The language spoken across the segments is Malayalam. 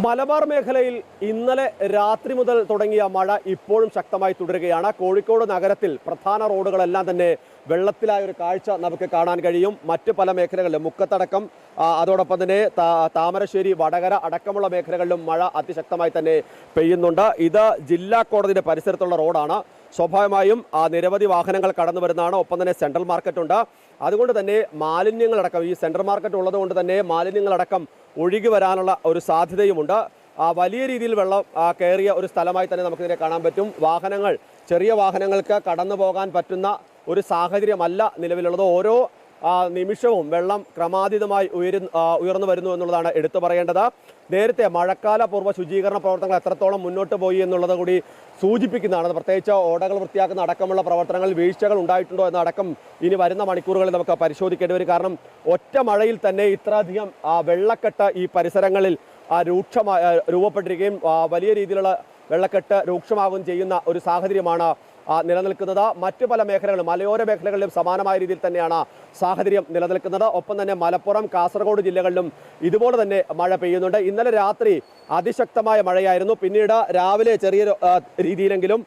മലബാർ മേഖലയിൽ ഇന്നലെ രാത്രി മുതൽ തുടങ്ങിയ മഴ ഇപ്പോഴും ശക്തമായി തുടരുകയാണ്. കോഴിക്കോട് നഗരത്തിൽ പ്രധാന റോഡുകളെല്ലാം തന്നെ വെള്ളത്തിലായ ഒരു കാഴ്ച നമുക്ക് കാണാൻ കഴിയും. മറ്റ് പല മേഖലകളിലും മുക്കത്തടക്കം അതോടൊപ്പം തന്നെ താമരശ്ശേരി വടകര അടക്കമുള്ള മേഖലകളിലും മഴ അതിശക്തമായി തന്നെ പെയ്യുന്നുണ്ട്. ഇത് ജില്ലാ കോടതിയുടെ പരിസരത്തുള്ള റോഡാണ്. സ്വാഭാവികമായും ആ, നിരവധി വാഹനങ്ങൾ കടന്നു വരുന്നതാണ്. ഒപ്പം തന്നെ സെൻട്രൽ മാർക്കറ്റ് ഉണ്ട് അതുകൊണ്ട് തന്നെ മാലിന്യങ്ങളടക്കം ഈ സെൻട്രൽ മാർക്കറ്റ് ഉള്ളതുകൊണ്ട് തന്നെ മാലിന്യങ്ങളടക്കം ഒഴുകി വരാനുള്ള ഒരു സാധ്യതയുമുണ്ട്. വലിയ രീതിയിൽ വെള്ളം കയറിയ ഒരു സ്ഥലമായി തന്നെ നമുക്കിതിനെ കാണാൻ പറ്റും. വാഹനങ്ങൾ ചെറിയ വാഹനങ്ങൾക്ക് കടന്നു പോകാൻ പറ്റുന്ന ഒരു സാഹചര്യമല്ല നിലവിലുള്ളത്. ഓരോ നിമിഷവും വെള്ളം ക്രമാതീതമായി ഉയരു ഉയർന്നു വരുന്നു എന്നുള്ളതാണ് എടുത്തു പറയേണ്ടത്. നേരത്തെ മഴക്കാല പൂർവ ശുചീകരണ പ്രവർത്തനങ്ങൾ എത്രത്തോളം മുന്നോട്ട് പോയി എന്നുള്ളത് കൂടി സൂചിപ്പിക്കുന്നതാണ്. പ്രത്യേകിച്ച് ഓടകൾ വൃത്തിയാക്കുന്ന അടക്കമുള്ള പ്രവർത്തനങ്ങളിൽ വീഴ്ചകൾ ഉണ്ടായിട്ടുണ്ടോ എന്നടക്കം ഇനി വരുന്ന മണിക്കൂറുകളിൽ നമുക്ക് പരിശോധിക്കേണ്ടി വരും. കാരണം ഒറ്റ മഴയിൽ തന്നെ ഇത്രയധികം വെള്ളക്കെട്ട് ഈ പരിസരങ്ങളിൽ രൂക്ഷമായി രൂപപ്പെട്ടിരിക്കുകയും വലിയ രീതിയിലുള്ള വെള്ളക്കെട്ട് രൂക്ഷമാവുകയും ചെയ്യുന്ന ഒരു സാഹചര്യമാണ് നിലനിൽക്കുന്നത് മറ്റു പല മേഖലകളും മലയോര മേഖലകളിലും സമാനമായ രീതിയിൽ തന്നെയാണ് സാഹചര്യം നിലനിൽക്കുന്നത്. ഒപ്പം തന്നെ മലപ്പുറം കാസർഗോഡ് ജില്ലകളിലും ഇതുപോലെ തന്നെ മഴ പെയ്യുന്നുണ്ട്. ഇന്നലെ രാത്രി അതിശക്തമായ മഴയായിരുന്നു. പിന്നീട് രാവിലെ ചെറിയ രീതിയിലെങ്കിലും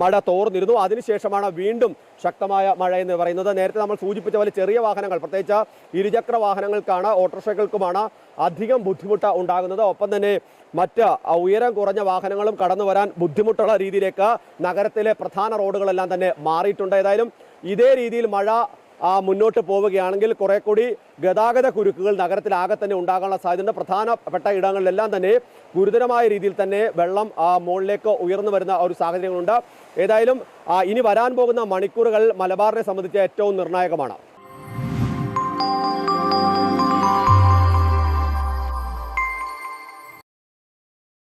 മഴ തോർന്നിരുന്നു. അതിനുശേഷമാണ് വീണ്ടും ശക്തമായ മഴ എന്ന് പറയുന്നത്. നേരത്തെ നമ്മൾ സൂചിപ്പിച്ച പോലെ ചെറിയ വാഹനങ്ങൾ പ്രത്യേകിച്ച് ഇരുചക്ര വാഹനങ്ങൾക്കാണ് ഓട്ടോറിക്ഷകൾക്കുമാണ് അധികം ബുദ്ധിമുട്ട് ഉണ്ടാകുന്നത്. ഒപ്പം തന്നെ മറ്റ് ഉയരം കുറഞ്ഞ വാഹനങ്ങളും കടന്നു വരാൻ ബുദ്ധിമുട്ടുള്ള രീതിയിലേക്ക് നഗരത്തിലെ പ്രധാന റോഡുകളെല്ലാം തന്നെ മാറിയിട്ടുണ്ട്. ഏതായാലും ഇതേ രീതിയിൽ മഴ മുന്നോട്ട് പോവുകയാണെങ്കിൽ കുറെ കൂടി ഗതാഗത കുരുക്കുകൾ നഗരത്തിലാകെ തന്നെ ഉണ്ടാകാനുള്ള സാധ്യതയുണ്ട്. പ്രധാനപ്പെട്ട ഇടങ്ങളിലെല്ലാം തന്നെ ഗുരുതരമായ രീതിയിൽ തന്നെ വെള്ളം ആ, മുകളിലേക്ക് ഉയർന്നു വരുന്ന ഒരു സാഹചര്യങ്ങളുണ്ട്. ഏതായാലും ഇനി വരാൻ പോകുന്ന മണിക്കൂറുകൾ മലബാറിനെ സംബന്ധിച്ച് ഏറ്റവും നിർണായകമാണ്.